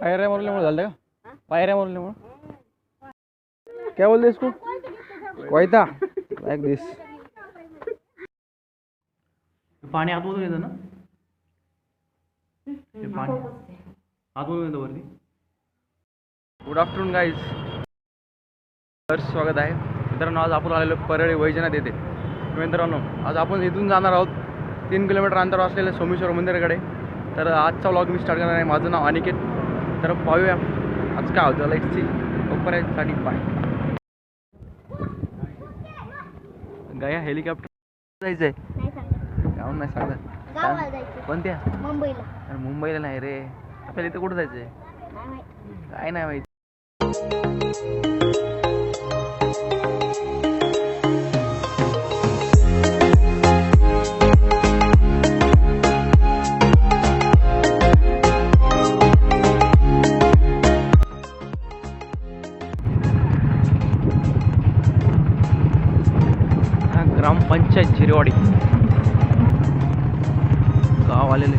पायऱ्या मारल्यामुळे झालं का? पायऱ्या मारल्यामुळे? काय बोलतेस तू वायता लाईक दिस पाणी आतमधून येतं ना? हे पाणी. आतमधून येतं वरती. गुड आफ्टरनून गाईज तर स्वागत आहे. मित्रांनो आज आपण आलेलो परळी वैजनाथ येथे. मित्रांनो आज आपण इथून जाणार आहोत तीन किलोमीटर अंतरावर असलेल्या सोमेश्वर मंदिराकडे. तर आजचा व्लॉग मी स्टार्ट करणार आहे. माझं नाव अनिकेत. तर पाहूया आज काय होतं. लाईक सी साठी पाय गाया हेलिकॉप्टर जायचं आहे गाऊन नाही सांगत. कोणत्या? मुंबईला. अरे मुंबईला नाही रे. आपल्याला इथं कुठं जायचं आहे. काय नाही माहिती. ग्रामपंचायत गाव आलेले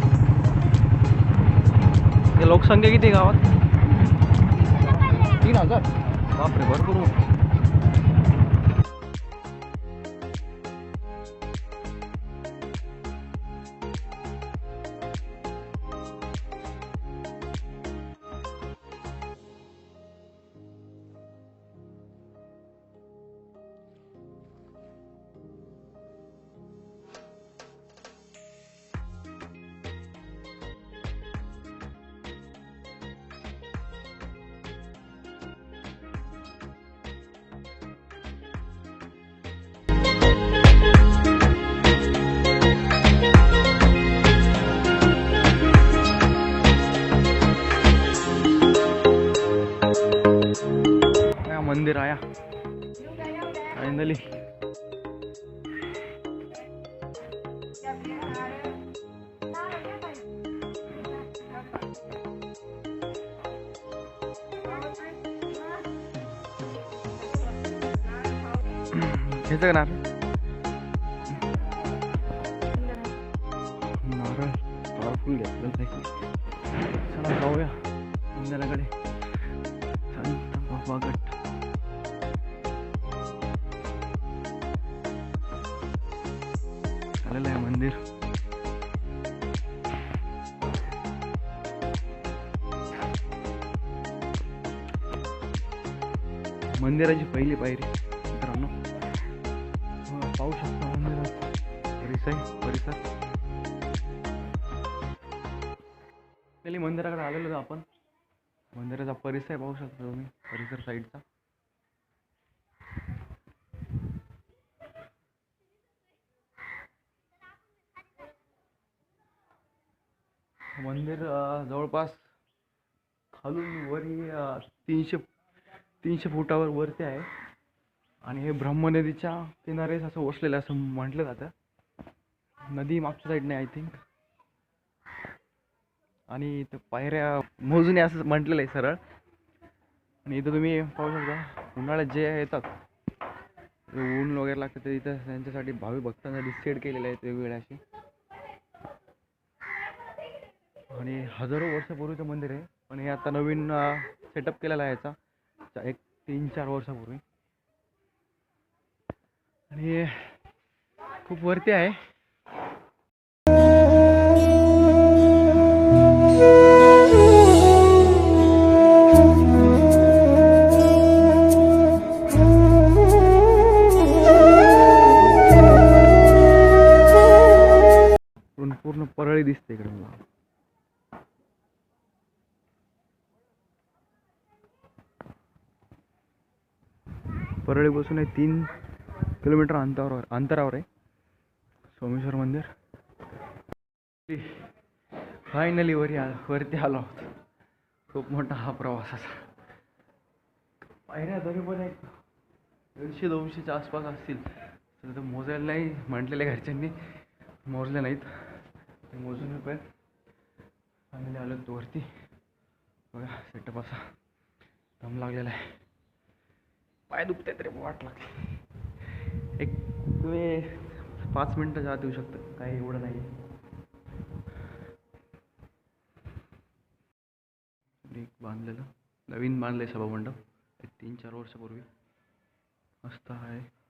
लोकसंख्या किती गावात? तीन हजार. बापरे भरपूर आया फायनली घ्यायचं का नारळ. नारळ. पावरफुल घेतलं नाही चला जाऊया. मंदिराकडे संत बाबा गट. मंदिर मंदिराची पहिली पायरी मित्रांनो. पाहू शकता मंदिरात परिसर परिसर. पहिली मंदिराकडे आलेलो आपण. मंदिराचा परिसर पाहू शकता तुम्ही परिसर साईडचा मंदिर जवळपास खालून वरी तीनशे तीनशे फुटावर वरती आहे. आणि हे ब्रह्मनदीच्या किनारेच असं वसलेलं असं म्हटलं जातं. नदी मागच्या साईडने आय थिंक आणि इथं पायऱ्या मोजून असं म्हटलेलं आहे सरळ. आणि इथं तुम्ही पाहू शकता उन्हाळ्यात जे येतात ऊन वगैरे लागतं ते इथं त्यांच्यासाठी भावी भक्तांसाठी सेट केलेले आहेत वेगवेगळ्या असे. आणि हजारो वर्षापूर्वीचं मंदिर आहे. पण हे आता नवीन सेटअप केलेला आहे याचा. एक तीन चार वर्षापूर्वी. आणि खूप वरती आहे. पूर्ण परळी दिसते इकडे मला. परळीपासून आहे तीन किलोमीटर अंतरावर अंतरावर आहे. सोमेश्वर मंदिर. फायनली वरी आ वरती आलो. आहोत खूप मोठा हा प्रवास असा. पायऱ्या तरी पण एक दीडशे दोनशेच्या आसपास असतील. तर ते मोजायला नाही म्हटलेल्या घरच्यांनी. मोजले नाहीत. ते मोजून पण फायनली आलो तो वरती. बघा सेटअप असा. दम लागलेला आहे. पाय दुखत आहेत रे वाट लागते एक तुम्ही पाच मिनटं जात येऊ शकतं काही एवढं नाही. ब्रेक बांधलेलं. नवीन बांधले सभामंडप. एक तीन चार वर्षापूर्वी. मस्त आहे.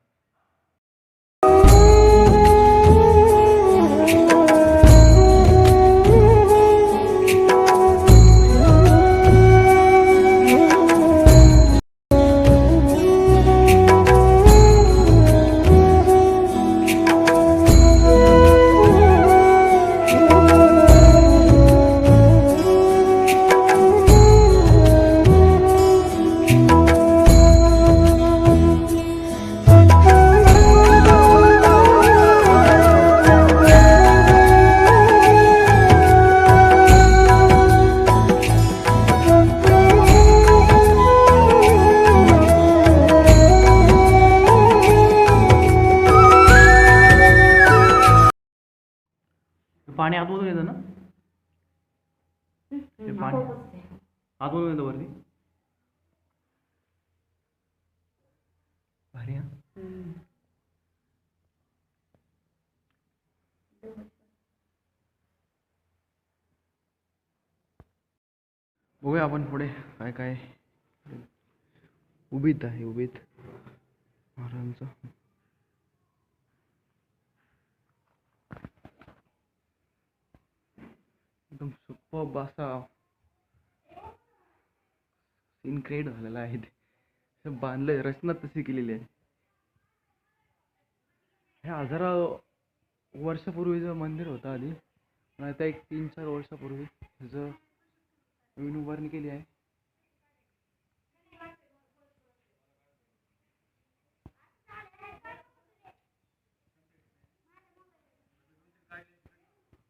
आतमधून येतं वरती. भारी हा. बघूया आपण पुढे काय काय. उभीत आहे उभीत. महाराजांचं. एकदम सुपर असा सीन क्रिएट झालेला आहे ते. बांधलं रचना तशी केलेली आहे. हे हजारा वर्षापूर्वीचं मंदिर होतं आधी पण आता एक तीन चार वर्षापूर्वी त्याचं नवीन उभारणी केली आहे.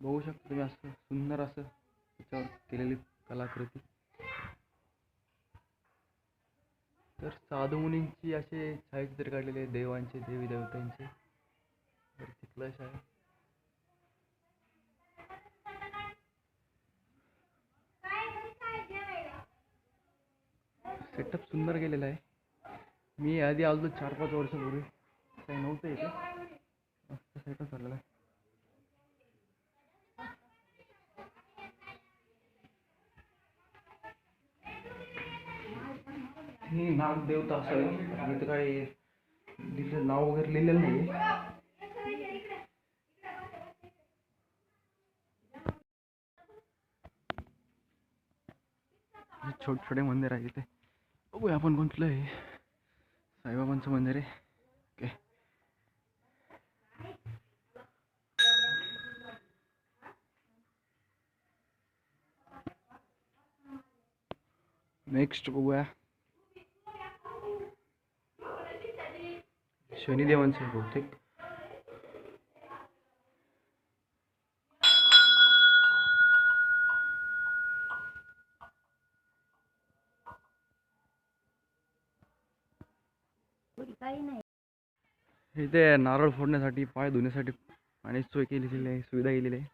बघू शकता तुम्ही असं सुंदर असं त्याच्यावर केलेली कलाकृती. तर साधू मुनींची असे छायाचित्र काढलेले देवांचे देवी देवतांचे तिथलं कलश आहे. सेटअप सुंदर केलेला आहे. मी आधी आलो चार पाच वर्षापूर्वी. काही नव्हतं इथे. मस्त सेटअप झालेला आहे. ही देवता असं इथं काही लिहिलं नाव वगैरे लिहिलेलं नाही छोटे छोटे मंदिर आहे इथे. बघूया आपण कोणतं आहे. साईबाबांचं मंदिर आहे. ओके. नेक्स्ट बघूया. शनिदेवांचं बहुतेक. काही नाही इथे नारळ फोडण्यासाठी पाय धुण्यासाठी पाण्याची सोय केलेली आहे सुविधा केलेली आहे.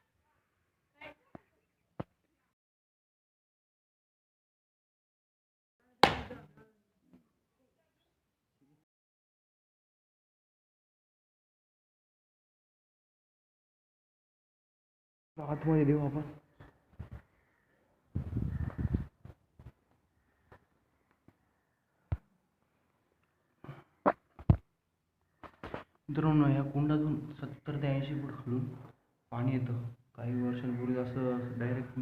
आतमध्ये देऊ आपण. मित्रांनो या कुंडातून सत्तर ते ऐंशी फूट खालून पाणी येतं. काही वर्षांपूर्वी असं डायरेक्ट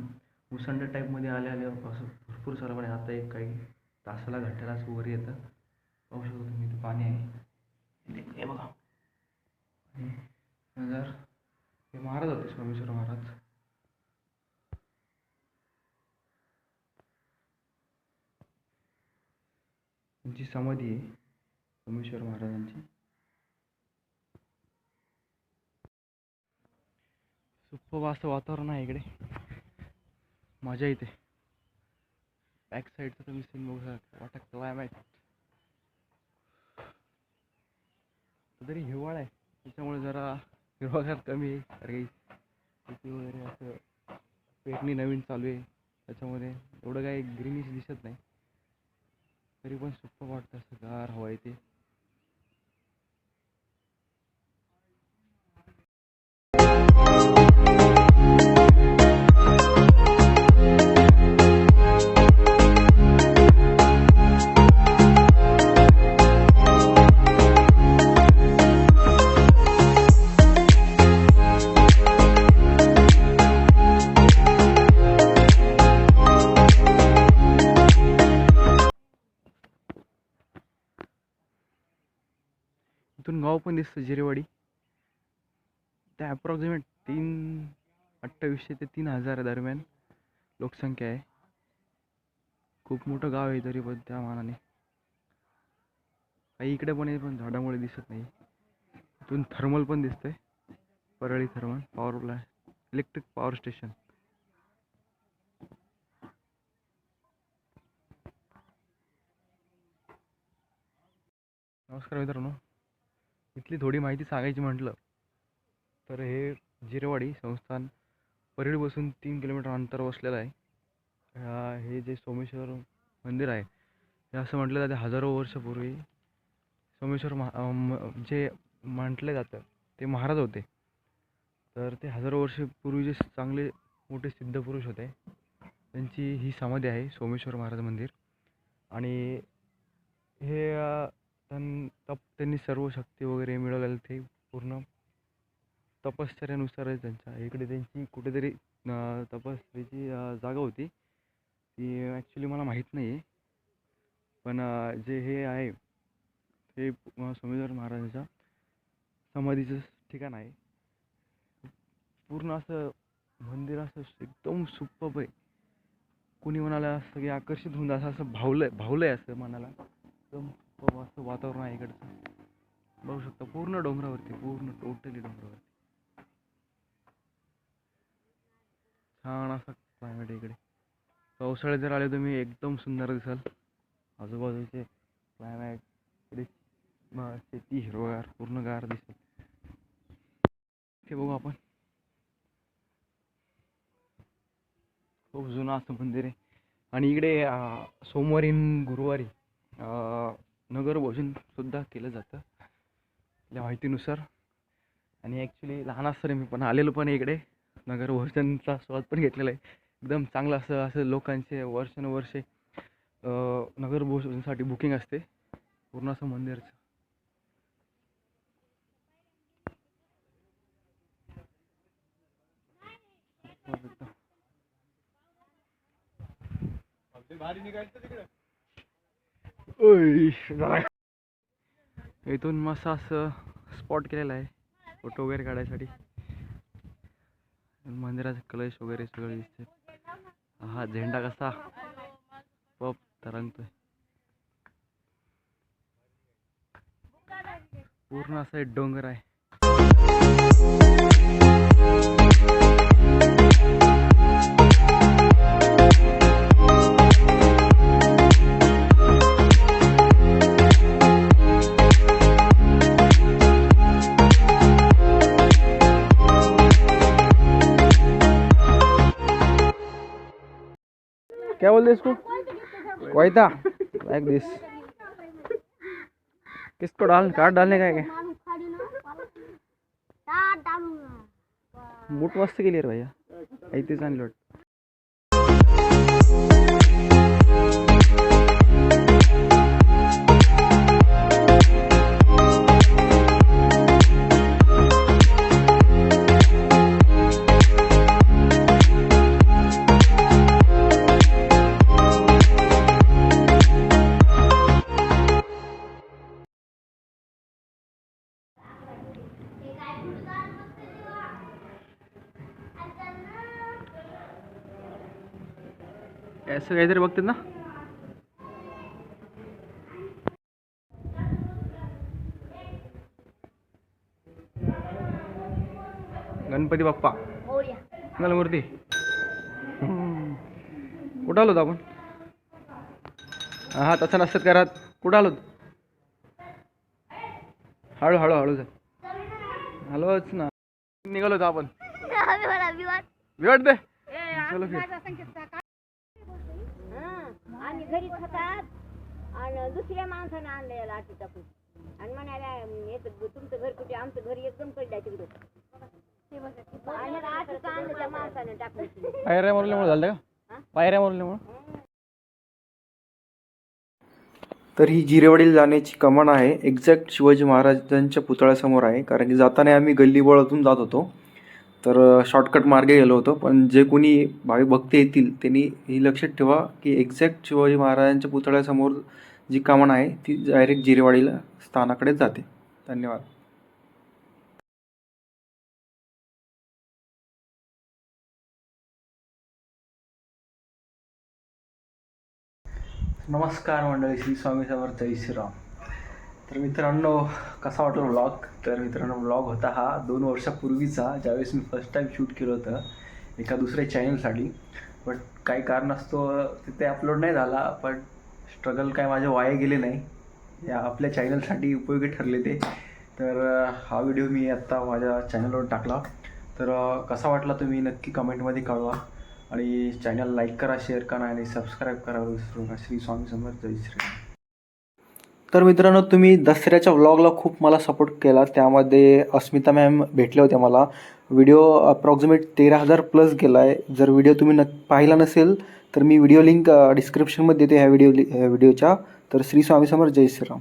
मुसंड टाईपमध्ये आले आले असं भरपूर सारं पाणी आता एक काही तासाला घंट्याला असं वर येतं. पाहू शकतो तुम्ही इथं पाणी आहे. हे- बघा. आणि हे महाराज होते सोमेश्वर महाराज. त्यांची समाधी आहे सोमेश्वर महाराजांची. सुप्प असं वातावरण आहे इकडे. मजा येते. बॅक साईडचं तुम्ही सीन बघू शकता. वाटत क्लायमॅट तरी हिवाळा आहे. त्याच्यामुळे जरा हिरवागार कमी आहे. कारण शेती वगैरे असं पेरणी नवीन चालू आहे. त्याच्यामध्ये एवढं काही ग्रीनिश दिसत नाही. तरी पण सुप्प वाटतं असं गार हवा येते इथून गाव पण दिसतं जिरेवाडी. त्या ॲप्रॉक्सिमेट तीन अठ्ठावीसशे ते तीन हजार दरम्यान लोकसंख्या आहे. खूप मोठं गाव आहे तरी पण त्या मानाने. काही इकडे पण आहे पण झाडामुळे दिसत नाही. इथून थर्मल पण दिसतंय. Parli thermal power plant electric power station नमस्कार मित्रांनो. इथली थोडी माहिती सांगायची म्हटलं तर हे जिरेवाडी संस्थान परळीपासून तीन किलोमीटर अंतर वसलेलं आहे. हे जे सोमेश्वर मंदिर आहे हे असं म्हटलं जाते हजारो वर्षापूर्वी सोमेश्वर महा म- जे म्हटलं जातं ते महाराज होते. तर ते हजारो वर्षापूर्वी जे चांगले मोठे सिद्धपुरुष होते त्यांची ही समाधी आहे सोमेश्वर महाराज मंदिर. आणि हे त्यां तप त्यांनी सर्व शक्ती वगैरे मिळवलेलं ते पूर्ण तपश्चर्यानुसार आहे त्यांच्या. इकडे त्यांची कुठेतरी अं, तपश्चर्याची जागा होती. ती ॲक्च्युली मला माहीत नाही आहे पण जे हे आहे ते स्वामीधर महाराजांच्या समाधीचं ठिकाण आहे. पूर्ण असं मंदिर असं एकदम सुप्पब आहे कुणी म्हणाला असं आकर्षित होऊन असं असं भावलं भावलं आहे असं मनाला. एकदम खूप असं वातावरण आहे इकडचं. बघू शकता पूर्ण डोंगरावरती पूर्ण टोटली डोंगरावरती. छान असा क्लायमेट इकडे. पावसाळ्यात जर आले तुम्ही एकदम सुंदर दिसाल. आजूबाजूचे क्लायमेट इकडे शेती हिरवगार पूर्ण गार दिसेल ते बघू आपण. खूप जुनं असं मंदिर आहे. आणि इकडे सोमवारी गुरुवारी नगरभोजनसुद्धा नगर केलं जातं. आपल्या माहितीनुसार. आणि ॲक्च्युली लहान असताना मी पण आलेलो पण इकडे. नगर भोजनचा स्वाद पण घेतलेला आहे. एकदम चांगलं असं असं लोकांचे वर्षानुवर्षे अं, नगर भोजनसाठी बुकिंग असते. पूर्ण असं मंदिरचं. भारी निघायचं तिकडे. इथून मस्त असं स्पॉट केलेलं आहे फोटो वगैरे काढायसाठी. मंदिराचे कलश वगैरे सगळं दिसते हा झेंडा कसा? पप तरंगतोय. पूर्ण असा एक डोंगर आहे. क्या बोलते इसको? कोयता लाइक दिस किसको डाल काट डालने का है क्या? के लिए केली रे भैया। ऐकते जान वाटत असं काहीतरी बघतात ना. गणपती बाप्पा. मूर्ती? कुठं आलो आपण? हा तसं नसतं करत. कुठं आलो? हळू हळू हळू जा हळूच ना. निघालो होतो आपण. चलो फिर. आम्ही घरीच खातात आणि दुसऱ्या माणसाने आणले लाठी टाकून आणि म्हणाल्या येत तुमचं घर कुठे? आमचं घर एकदम कडल्या तिकडं आणि लाठीच आणलं त्या माणसाने टाकून पायऱ्या मारल्यामुळे झालं का? पायऱ्या मारल्यामुळे? तर ही जिरेवाडीला जाण्याची कमान आहे. एक्झॅक्ट शिवाजी महाराजांच्या पुतळ्यासमोर आहे. कारण की जाताना आम्ही गल्लीबोळातून जात होतो. तर शॉर्टकट मार्गे गेलो होतो. पण जे कोणी भाविक भक्त येतील त्यांनी ही लक्षात ठेवा की एक्झॅक्ट शिवाजी महाराजांच्या पुतळ्यासमोर जी कमान आहे ती डायरेक्ट जिरेवाडीला स्थानाकडे जाते. धन्यवाद. नमस्कार मंडळी श्री स्वामी समर्थ श्रीराम तर मित्रांनो कसा वाटला व्लॉग तर मित्रांनो व्लॉग होता हा दोन वर्षापूर्वीचा ज्यावेळेस मी फर्स्ट टाईम शूट केलं होतं एका दुसऱ्या चॅनलसाठी बट काही कारणास्तव तिथे अपलोड नाही झाला पण स्ट्रगल काय माझे वाया गेले नाही. या आपल्या चॅनलसाठी उपयोगी ठरले ते. तर हा व्हिडिओ मी आत्ता माझ्या चॅनलवर टाकला. तर कसा वाटला तुम्ही नक्की कमेंटमध्ये कळवा. आणि चॅनल लाईक करा शेअर करा आणि सबस्क्राईब करा. विसरू नका. श्री स्वामी समर्थ जय श्री तर मित्रांनो तुम्ही दसऱ्याच्या व्लॉगला खूप मला सपोर्ट केला. त्यामध्ये अस्मिता मॅम भेटल्या होत्या मला. व्हिडिओ अप्रॉक्झिमेट तेरा हजार प्लस गेला आहे जर व्हिडिओ तुम्ही न पाहिला नसेल तर मी व्हिडिओ लिंक डिस्क्रिप्शनमध्ये देते ह्या व्हिडिओ व्हिडिओच्या तर श्री स्वामी समोर जय श्रीराम.